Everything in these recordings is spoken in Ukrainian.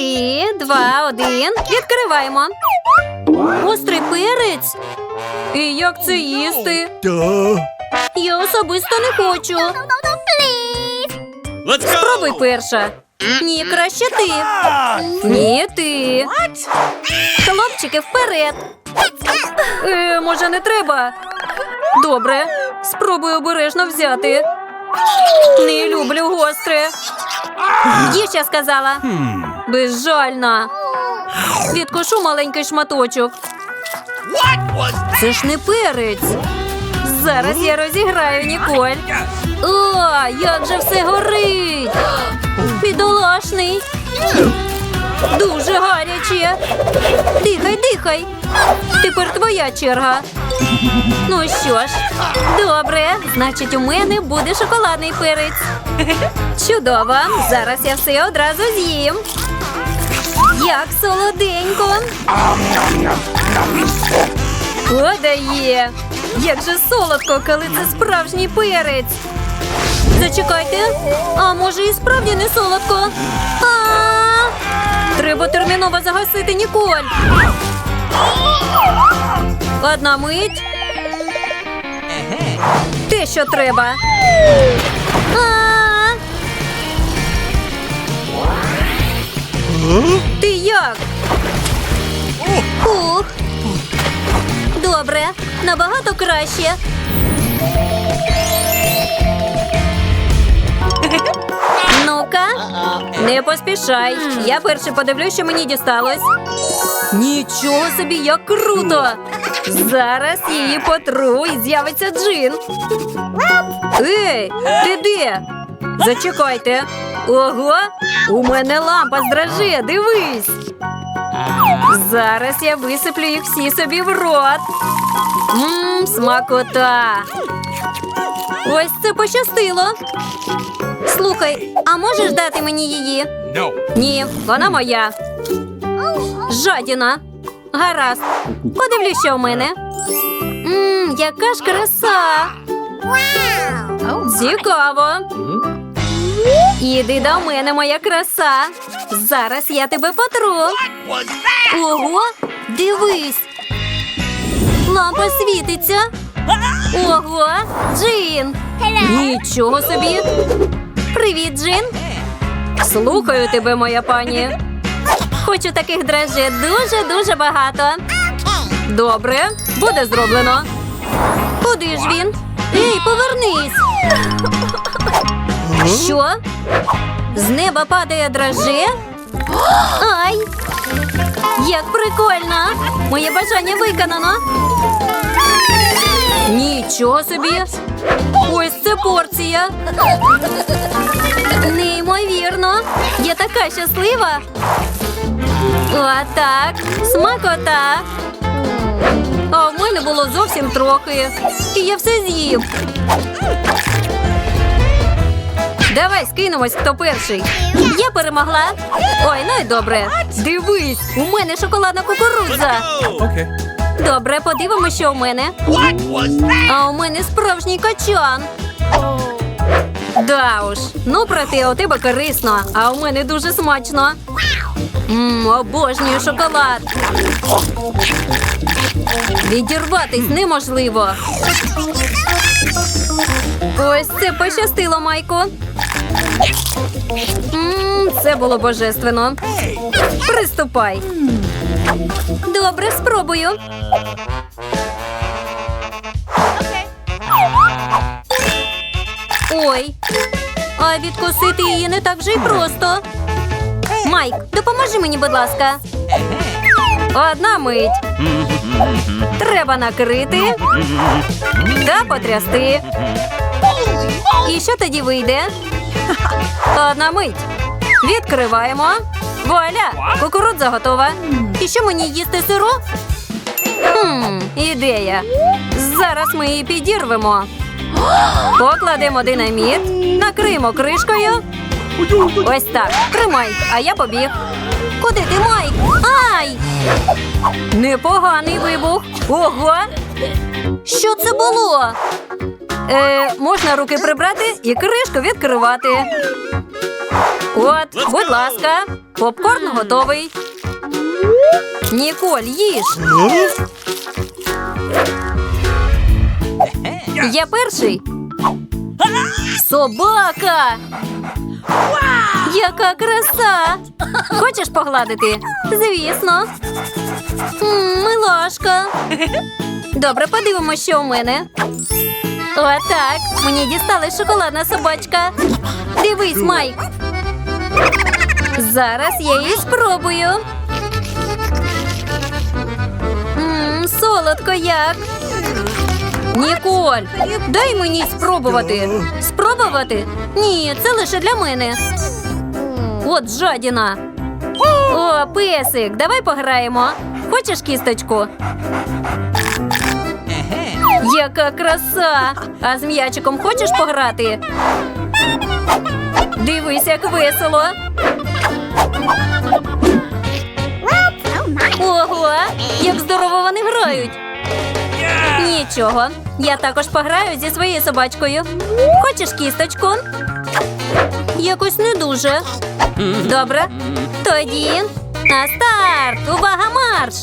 Три, два, один. Відкриваємо. Гострий перець. І як це їсти? Я особисто не хочу. Let's go! Пробуй перша. Ні, краще ти. Ні, ти. Хлопчики, вперед. Е, може, не треба? Добре. Спробую обережно взяти. Не люблю гостре. Їж, я сказала. Безжальна. Відкушу маленький шматочок. Це ж не перець. Зараз я розіграю Ніколь. О, як же все горить! Бідолашний. Дуже гаряче. Дихай, дихай. Тепер твоя черга. Ну що ж, добре. Значить, у мене буде шоколадний перець. Чудово. Зараз я все одразу з'їм. Як солоденько. О, дає! Як же солодко, коли це справжній перець. Зачекайте, а може і справді не солодко. А Треба терміново загасити Ніколь. Одна мить. Те, що треба. Ти як? Ух. Добре, набагато краще. Не поспішай. Я перше подивлюсь, що мені дісталось. Нічого собі, як круто! Зараз її потру і з'явиться джин. Ей, ти де? Зачекайте. Ого, у мене лампа здраже, дивись. Зараз я висиплю їх всі собі в рот. Мм, смакота. Ось це пощастило. Слухай, а можеш дати мені її? No. Ні, вона моя. Жадіна. Гаразд. Подивлюсь, що у мене. Мм, яка ж краса. Цікаво. Іди до мене, моя краса. Зараз я тебе потру. Ого, дивись. Лампа світиться. Ого, Джин. Нічого собі. Привіт, Джин. Слухаю тебе, моя пані. Хочу таких драже дуже-дуже багато. Добре, буде зроблено. Куди ж він? Ей, повернись. Що? З неба падає драже? Ай! Як прикольно! Моє бажання виконано. Нічого собі. Ось це порція. Неймовірно. Я така щаслива. Отак. Смакота. А в мене було зовсім трохи. І я все з'їв. Давай скинемось, хто перший. Я перемогла. Ой, ну і добре. Дивись, у мене шоколадна кукурудза. Добре, подивимося, що у мене. А у мене справжній качан. Да уж, ну проте у тебе корисно, а у мене дуже смачно. Мм, обожнюю шоколад. Відірватись неможливо. Ось це пощастило, Майку. Мм, це було божественно. Приступай. Добре, спробую. Ой, а відкусити її не так же й просто. Майк, допоможи мені, будь ласка. Одна мить. Треба накрити та потрясти. І що тоді вийде? Одна мить. Відкриваємо. Вуаля! Кукурудза готова. І що мені їсти сиру? Хм, ідея. Зараз ми її підірвемо. Покладемо динаміт, накриємо кришкою. Ось так. Тримай, а я побіг. Куди ти, Майк? Ай! Непоганий вибух. Ого! Що це було? Е, можна руки прибрати і кришку відкривати. От, будь ласка, попкорн готовий. Ніколь, їж. Я перший. Собака. Яка краса! Хочеш погладити? Звісно. М, Милашка. Добре, подивимося, що у мене. Отак. Мені дісталась шоколадна собачка. Дивись, Майк. Зараз я її спробую. Мм, солодко як. Ніколь, дай мені спробувати. Спробувати? Ні, це лише для мене. От жадіна. О, песик, давай пограємо. Хочеш кісточку? Яка краса! А з м'ячиком хочеш пограти? Дивись, як весело. Ого, як здорово вони грають. Нічого. Я також пограю зі своєю собачкою. Хочеш кісточку? Якось не дуже. Добре. Тоді на старт! Увага, марш!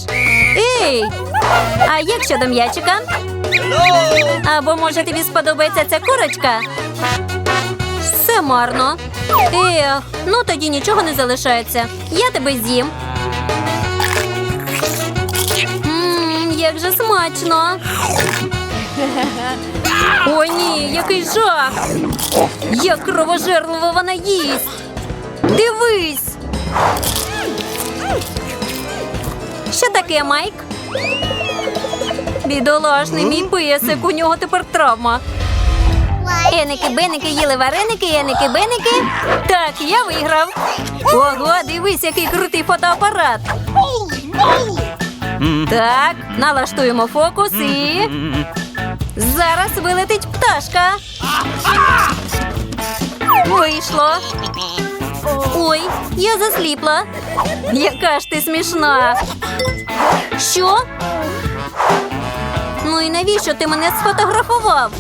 Ей! А як щодо м'ячика? Або може тобі сподобається ця курочка? Все марно. Ех, ну тоді нічого не залишається. Я тебе з'їм. Як же смачно. О, ні, який жах! Як кровожерливо вона їсть. Дивись. Що таке, Майк? Бідолашний мій песик, у нього тепер травма. Еники, беники, їли вареники, еники, беники. Так, я виграв. Ого, дивись, який крутий фотоапарат. Так, налаштуємо фокус і. Зараз вилетить пташка. Вийшло. Ой, я засліпла. Яка ж ти смішна. Що? Ну і навіщо ти мене сфотографував?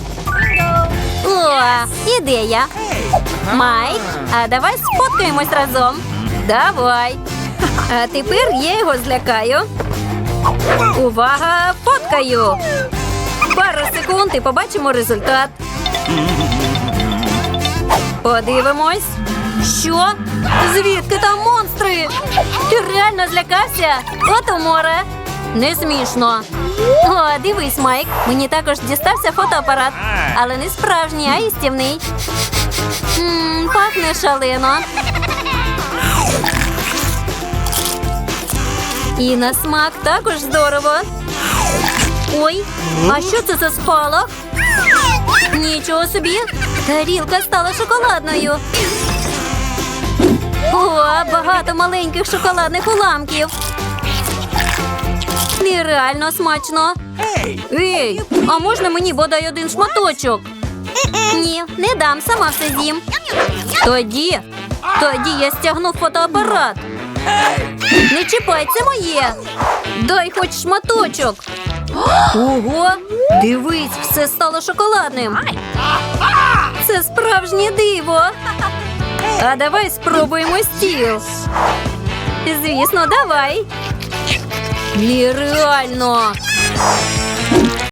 О, ідея. Майк, а давай сфоткаємось разом. Давай. А тепер я його злякаю. Увага, фоткаю. Пару секунд і побачимо результат. Подивимось. Що? Звідки там монстри? Ти реально злякався? От море. Не смішно. О, дивись, Майк. Мені також дістався фотоапарат, але не справжній, а істівний. Пахне шалено. І на смак також здорово. Ой, а що це за спалах? Нічого собі. Тарілка стала шоколадною. О, багато маленьких шоколадних уламків. Нереально смачно. Ей, а можна мені бодай один шматочок? Ні, не дам, сама все з'їм. Тоді, тоді я стягну фотоапарат. Не чіпай, це моє. Дай хоч шматочок. Ого, дивись, все стало шоколадним. Це справжнє диво. А давай спробуємо стіл. Звісно, давай. Нереально.